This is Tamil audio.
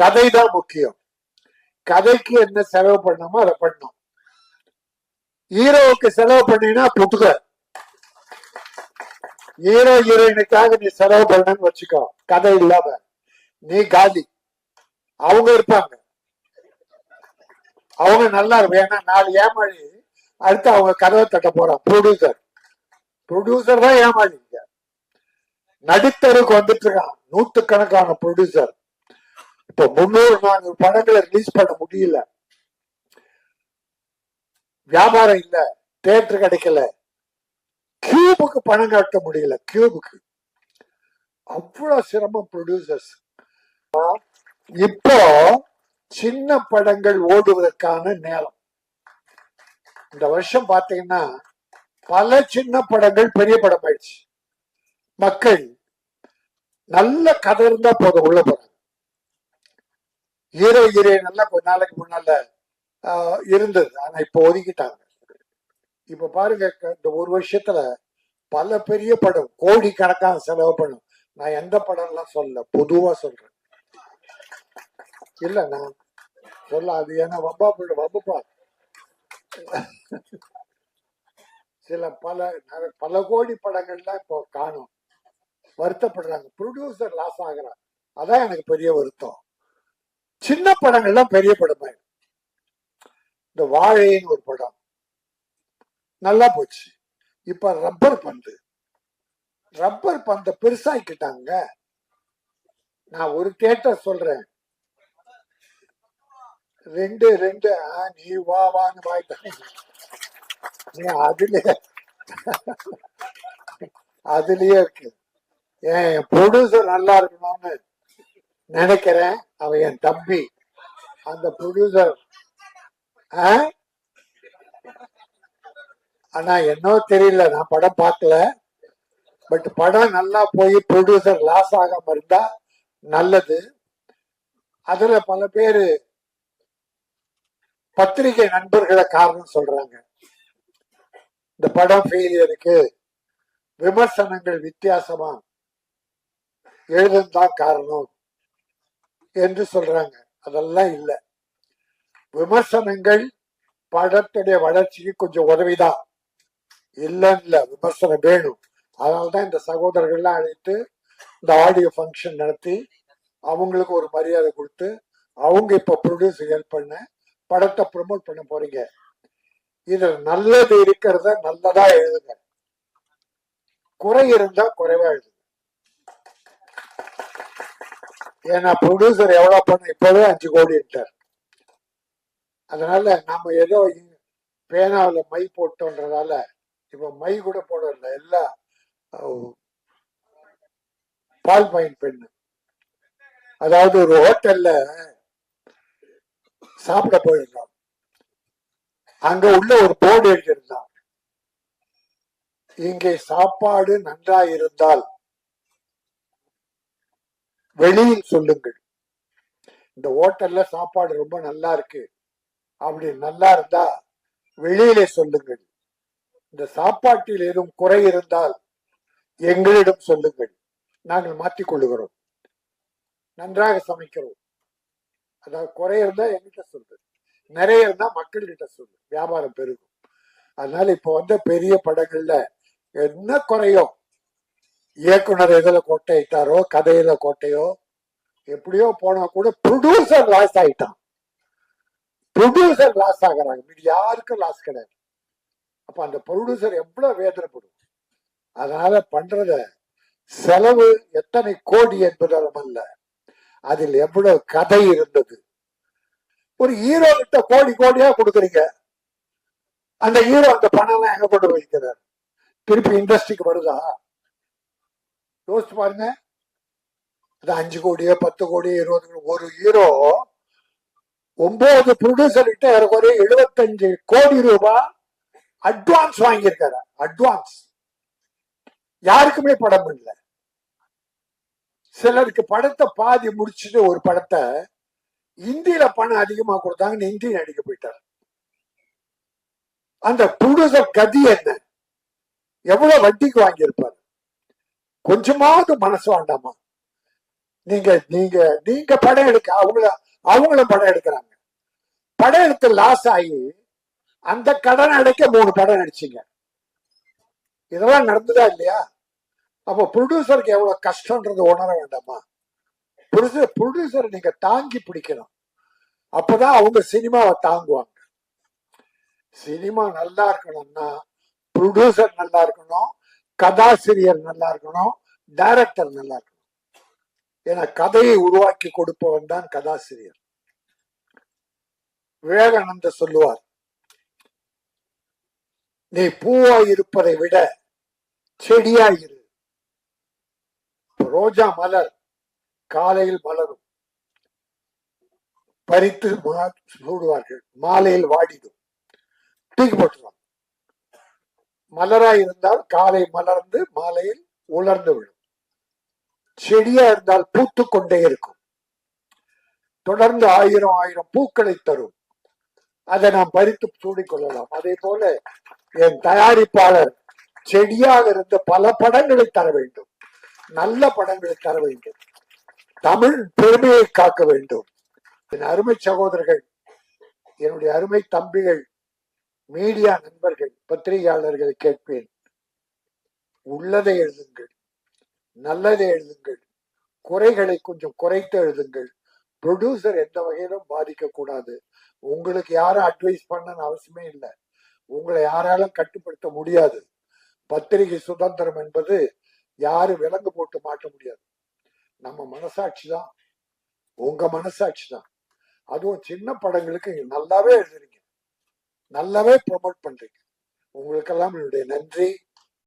கதை தான் முக்கியம். கதைக்கு என்ன செலவு பண்ணணுமோ அதை பண்ணும் ஹீரோவுக்கு செலவு பண்ணீங்கன்னா புட்டுக ஹீரோ ஹீரோயினுக்காக நீ செலவு பண்ணன்னு வச்சுக்கோ. கதை இல்லாம. நீ காலி. அவங்க இருப்பாங்க. அவங்க நல்லா இருக்கும் ஏன்னா நாலு ஏமாளி அடுத்து அவங்க கதவை தட்ட போறான். ப்ரொடியூசர். ப்ரொடியூசர் தான் ஏமாளிங்க நடுத்தருக்கு வந்துட்டு இருக்கான். நூத்துக்கணக்கான ப்ரொடியூசர். இப்ப முன்னூறு நானூறு படங்களை ரிலீஸ் பண்ண முடியல. வியாபாரம் இல்ல தேட்டர் கிடைக்கல. கியூபுக்கு பணம் கட்ட முடியல கியூபுக்கு அவ்வளவு சிரமம் ப்ரொடியூசர்ஸ் இப்போ சின்ன படங்கள் ஓடுவதற்கான நேரம். இந்த வருஷம் பாத்தீங்கன்னா பல சின்ன படங்கள் பெரிய படம் ஆயிடுச்சு. மக்கள் நல்ல கதை இருந்தா போதும் உள்ள ஹீரோ ஹீரோயின் எல்லாம் கொஞ்ச நாளைக்கு முன்னால இருந்தது. ஆனா இப்ப ஒதுக்கிட்டாங்க. இப்ப பாருங்க இந்த ஒரு வருஷத்துல பல பெரிய படம் கோடி கணக்கான செலவு பண்ணும். நான் எந்த படம்லாம் சொல்ல பொதுவா சொல்றேன். இல்ல நான் சொல்ல அது ஏன்னா வம்பா போயிடு வம்புப்பா. சில பல பல கோடி படங்கள்லாம் இப்போ காணும். வருத்தப்படுறாங்க. ப்ரொடியூசர் லாஸ் ஆகிறான். அதான் எனக்கு பெரிய வருத்தம். சின்ன படங்கள்லாம் பெரிய படமா இந்த வாழைன்னு ஒரு படம். நல்லா போச்சு. இப்ப ரப்பர் பந்து. ரப்பர் பந்த பெருசாக்கிட்டாங்க. நான் ஒரு தேட்டர் சொல்றேன். ரெண்டு ரெண்டு ஆ, நீ வா வான்னு வாய்ட்டாங்க அதுலயே அதுலயே இருக்கு. ஏன் ப்ரொடியூசர் நல்லா இருக்கணும்னு நினைக்கிறேன். அவன் என் தம்பி. அந்த ப்ரொடியூசர் ஆனா என்னோ தெரியல. நான் படம் பார்க்கல. பட் படம் நல்லா போய் ப்ரொடியூசர் லாஸ் ஆகாம இருந்தா நல்லது. அதுல பல பேரு பத்திரிகை நண்பர்களை காரணம் சொல்றாங்க. இந்த படம் ஃபெயிலியருக்கு விமர்சனங்கள் வித்தியாசமா. எழுதுதான் காரணம். என்று சொல்றாங்க. அதெல்லாம் இல்ல. விமர்சனங்கள் படத்துடைய வளர்ச்சிக்கு கொஞ்சம் உதவிதான். இல்லைன்னு இல்ல விமர்சனம் வேணும். அதனால்தான் இந்த சகோதரர்கள்லாம் அழைத்து இந்த ஆடியோ ஃபங்க்ஷன் நடத்தி அவங்களுக்கு ஒரு மரியாதை கொடுத்து அவங்க இப்ப ப்ரொடியூஸ் ஹெல்ப் பண்ண படத்தை ப்ரொமோட் பண்ண போறீங்க. இதுல நல்லது இருக்கிறத நல்லதா எழுதுங்க. குறை இருந்தா குறைவா எழுதுங்க. ஏன்னா ப்ரொடியூசர் எவ்வளோ பண்ண இப்போவே அஞ்சு கோடி அதனால நாம ஏதோ பேனாவில் மை போட்டோன்றதால இப்போ மை கூட போடல எல்லாம் பால் பாயிண்ட் பெண்ணு. அதாவது ஒரு ஹோட்டல்ல சாப்பிட போயிருந்தோம். அங்க உள்ள ஒரு போர்டு எழுதியிருந்தான். இங்கே சாப்பாடு நன்றா இருந்தால் வெளியில் சொல்லுங்கள். இந்த ஹோட்டல்ல சாப்பாடு ரொம்ப நல்லா இருக்கு. அப்படி நல்லா இருந்தா வெளியிலே சொல்லுங்கள். இந்த சாப்பாட்டில் ஏதும் குறை இருந்தால் எங்களிடம் சொல்லுங்கள். நாங்கள் மாற்றிக் கொள்ளுகிறோம். நன்றாக சமைக்கிறோம். அதாவது குறை இருந்தா எங்கிட்ட சொல்லு. நிறைய இருந்தா மக்கள்கிட்ட சொல்லு. வியாபாரம் பெருகும். அதனால இப்ப வந்த பெரிய படங்கள்ல என்ன குறையும் இயக்குனர் எதில் கோட்டையிட்டாரோ கதையில கோட்டையோ எப்படியோ போனா கூட ப்ரொடியூசர் லாஸ் ஆயிட்டான். ப்ரொடியூசர் லாஸ் ஆகுறாங்க. மீதி யாருக்கும் லாஸ் கிடையாது. அப்ப அந்த ப்ரொடியூசர் எவ்வளவு வேதனைப்படும். அதனால பண்றத செலவு எத்தனை கோடி என்பதும் அல்ல. அதில் எவ்வளவு கதை இருந்தது. ஒரு ஹீரோ கிட்ட கோடி கோடியா கொடுக்குறீங்க. அந்த ஹீரோ அந்த பணம் எல்லாம் எங்க கொண்டு வைக்கிறார்? திருப்பி இண்டஸ்ட்ரிக்கு வருதா? யோசிச்சு பாருங்க. அது அஞ்சு கோடியோ பத்து கோடியோ இருபது கோடி ஒரு ஹீரோ ஒன்பது ப்ரொடியூசர் கிட்ட ஏறக்குறைய எழுபத்தஞ்சு கோடி ரூபாய் அட்வான்ஸ் வாங்கியிருக்காரு. அட்வான்ஸ் யாருக்குமே படம் பண்ணல. சிலருக்கு படத்தை பாதி முடிச்சுட்டு ஒரு படத்தை இந்தியில பணம் அதிகமா கொடுத்தாங்கன்னு இந்தி நடிக்க போயிட்டார். அந்த ப்ரொடியூசர் கதி என்ன? எவ்வளவு வட்டிக்கு வாங்கியிருப்பார்? கொஞ்சமாவது மனசு வேண்டாமா? நீங்க நீங்க நீங்க படம் எடுக்க அவங்கள அவங்களும் படம் எடுக்கிறாங்க. படம் எடுத்து லாஸ் ஆகி அந்த கடன் அடைக்க மூணு படம் நடிச்சீங்க இதெல்லாம் நடந்ததா இல்லையா? அப்ப ப்ரொடியூசருக்கு எவ்வளவு கஷ்டம்ன்றது உணர வேண்டாமா? ப்ரொடியூசர் ப்ரொடியூசர் நீங்க தாங்கி பிடிக்கணும். அப்பதான் அவங்க சினிமாவை தாங்குவாங்க. சினிமா நல்லா இருக்கணும்னா ப்ரொடியூசர் நல்லா இருக்கணும் கதாசிரியர் நல்லா இருக்கணும் டைரக்டர் நல்லா இருக்கணும். ஏன்னா கதையை உருவாக்கி கொடுப்பவன் தான் கதாசிரியர். விவேகானந்த சொல்லுவார் நீ பூவா இருப்பதை விட செடியா இரு. ரோஜா மலர் காலையில் மலரும். பறித்து சூடுவார்கள் மாலையில் வாடிடும். தூக்கி போட்டுருவாங்க மலராய் இருந்தால் காலை மலர்ந்து மாலையில் உலர்ந்து விடும் செடியா இருந்தால் பூத்து கொண்டே இருக்கும். தொடர்ந்து ஆயிரம் ஆயிரம் பூக்களை தரும். அதை நாம் பறித்து சூடிக்கொள்ளலாம் அதே போல என் தயாரிப்பாளர் செடியாக இருந்த பல படங்களை தர வேண்டும். நல்ல படங்களை தர வேண்டும். தமிழ் பெருமையை காக்க வேண்டும். என் அருமை சகோதரர்கள் என்னுடைய அருமை தம்பிகள் மீடியா நண்பர்கள் பத்திரிகையாளர்களை கேட்பேன். உள்ளதை எழுதுங்கள் நல்லதை எழுதுங்கள் குறைகளை கொஞ்சம் குறைத்து எழுதுங்கள். ப்ரொடியூசர் எந்த வகையிலும் பாதிக்க கூடாது உங்களுக்கு யாரும் அட்வைஸ் பண்ணனு அவசியமே இல்லை. உங்களை யாராலும் கட்டுப்படுத்த முடியாது. பத்திரிகை சுதந்திரம் என்பது யாரு விலங்கு போட்டு மாட்ட முடியாது. நம்ம மனசாட்சி தான். உங்க மனசாட்சி தான். அதுவும் சின்ன படங்களுக்கு நல்லாவே எழுதுறீங்க. நல்லாவே ப்ரொமோட் பண்றீங்க. உங்களுக்கெல்லாம் என்னுடைய நன்றி.